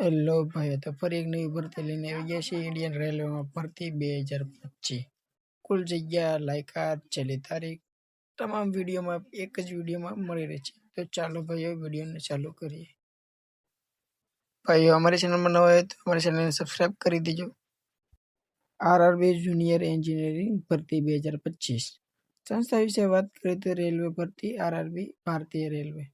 Hello ભાઈઓ, તો ફરી એક નવી ભરતી લઈને આવી ગયા છીએ ઇન્ડિયન રેલવેમાં ભરતી બે હજાર પચીસ. કુલ જગ્યા, લાયકાત, છેલ્લી તારીખ, તમામ વિડીયોમાં એક જ વિડીયોમાં મળી રહે છે. તો ચાલો ભાઈઓ, વિડીયોને ચાલુ કરીએ. ભાઈઓ, અમારી ચેનલમાં નવા હોય તો અમારી ચેનલને સબસ્ક્રાઈબ કરી દેજો. આરઆરબી જુનિયર એન્જિનિયરિંગ ભરતી બે હજાર પચીસ. સંસ્થા વિશે વાત કરીએ તો રેલવે ભરતી આરઆરબી ભારતીય રેલવે.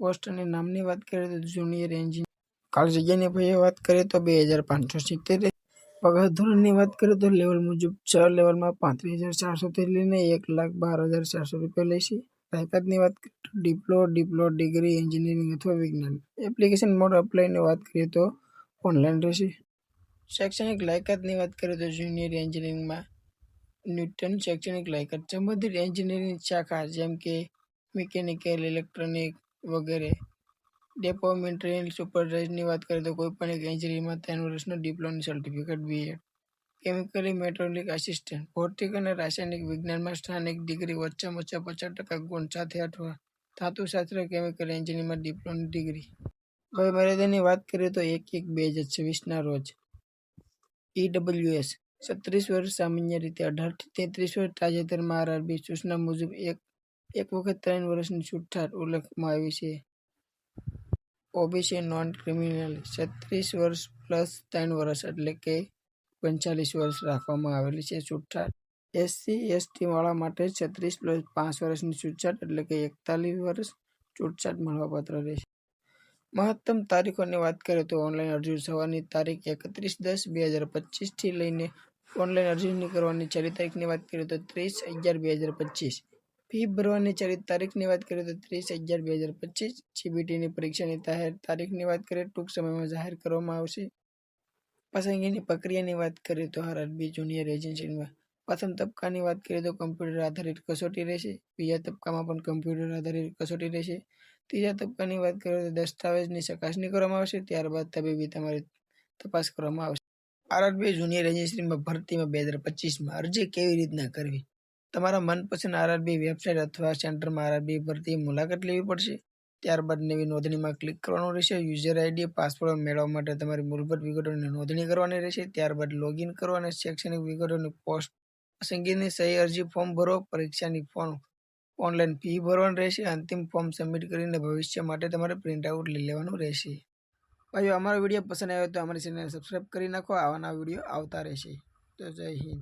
પોસ્ટ અને નામની વાત કરીએ તો જુનિયર એન્જિનિયર કાલ જગ્યાની ભાઈએ વાત કરીએ તો બે હજાર પાંચસો સિત્તેર પગાર ધોરણની વાત કરીએ તો લેવલ મુજબ છ લેવલમાં પાંત્રીસ હજાર ચારસોથી લઈને એક લાખ બાર હજાર ચારસો રૂપિયા લેશે લાયકાતની વાત કરીએ તો ડિપ્લો ડિપ્લો ડિગ્રી એન્જિનિયરિંગ અથવા વિજ્ઞાન. એપ્લિકેશન મોડ અપ્લાયની વાત કરીએ તો ઓનલાઈન રહેશે. શૈક્ષણિક લાયકાતની વાત કરીએ તો જુનિયર એન્જિનિયરિંગમાં ન્યૂટન શૈક્ષણિક લાયકાત. સંબંધિત એન્જિનિયરિંગ શાખા જેમ કે મિકેનિકલ, ઇલેક્ટ્રોનિક વગેરે ડેપો સુપર સુપરવાઇઝરની વાત કરીએ તો કોઈપણ એક એન્જિનિયરિંગમાં ત્રણ વર્ષનો ડિપ્લોમાની સર્ટિફિકેટ બીએડ કેમિકલી મેટ્રોલિક આસિસ્ટન્ટ ભૌતિક અને રાસાયણિક વિજ્ઞાનમાં સ્થાનિક ડિગ્રી ઓછામાં ઓછા પચાસ ટકા ગુણ સાથે અથવા ધાતુશાસ્ત્ર કેમિકલ એન્જિનિયરિંગમાં ડિપ્લોમાની ડિગ્રી હવે મર્યાદાની વાત કરીએ તો એક એક બે હજાર છવ્વીસના રોજ. ઈડબ્લ્યુએસ છત્રીસ વર્ષ સામાન્ય રીતે અઢારથી તેત્રીસ વર્ષ તાજેતરમાં આરઆરબી સૂચના મુજબ એક એક વખત ત્રણ વર્ષની છૂટછાટ ઉલ્લેખમાં આવી છે. ઓબીસી નોન ક્રિમિનલ છત્રીસ વર્ષ પ્લસ ત્રણ વર્ષ એટલે કે પંચાલીસ વર્ષ રાખવામાં આવેલી છે. છૂટછાટ. એસસી, એસટી વાળા માટે છત્રીસ પ્લસ પાંચ વર્ષની છૂટછાટ એટલે કે એકતાલીસ વર્ષ છૂટછાટ મળવાપાત્ર રહેશે. મહત્તમ તારીખોની વાત કરીએ તો ઓનલાઈન અરજી થવાની તારીખ એકત્રીસ દસ બે હજાર પચીસથી લઈને ઓનલાઈન અરજી કરવાની છેલ્લી તારીખની વાત કરીએ તો ત્રીસ અગિયાર બે હજાર પચીસ. ફી ભરવાની છેલ્લી તારીખની વાત કરીએ તો ત્રીસ અગિયાર બે હજાર પચીસ જીબીટીની પરીક્ષાની જાહેર તારીખની વાત કરીએ, ટૂંક સમયમાં જાહેર કરવામાં આવશે. પસંદગીની પ્રક્રિયાની વાત કરીએ તો આરઆરબી જુનિયર એજન્સીમાં. પ્રથમ તબક્કાની વાત કરીએ તો કમ્પ્યુટર આધારિત કસોટી રહેશે. બીજા તબક્કામાં પણ કમ્પ્યુટર આધારિત કસોટી રહેશે. ત્રીજા તબક્કાની વાત કરીએ તો દસ્તાવેજની ચકાસણી કરવામાં આવશે. ત્યારબાદ તબીબી તમારી તપાસ કરવામાં આવશે. આરઆરબી જુનિયર એજન્સીમાં ભરતીમાં બે હજાર પચીસમાં અરજી કેવી રીતના કરવી? તમારા મનપસંદ આરઆરબી વેબસાઇટ અથવા સેન્ટરમાં આરઆરબી ભરતી મુલાકાત લેવી પડશે. ત્યારબાદ નવી નોંધણીમાં ક્લિક કરવાનું રહેશે. યુઝર આઈડી પાસવર્ડ મેળવવા માટે તમારી મૂળભૂત વિગતોની નોંધણી કરવાની રહેશે. ત્યારબાદ લોગિન કરો અને શૈક્ષણિક વિગતોની પોસ્ટ પસંદગીની સહી અરજી ફોર્મ ભરો. પરીક્ષાની ફોર્મ ઓનલાઈન ફી ભરવાની રહેશે. અંતિમ ફોર્મ સબમિટ કરીને ભવિષ્ય માટે તમારે પ્રિન્ટ આઉટ લઈ લેવાનું રહેશે. ભાઈઓ, અમારો વીડિયો પસંદ આવ્યો તો અમારી ચેનલને સબસ્ક્રાઈબ કરી નાખો. આવાના વીડિયો આવતા રહેશે. તો જય હિન્દ.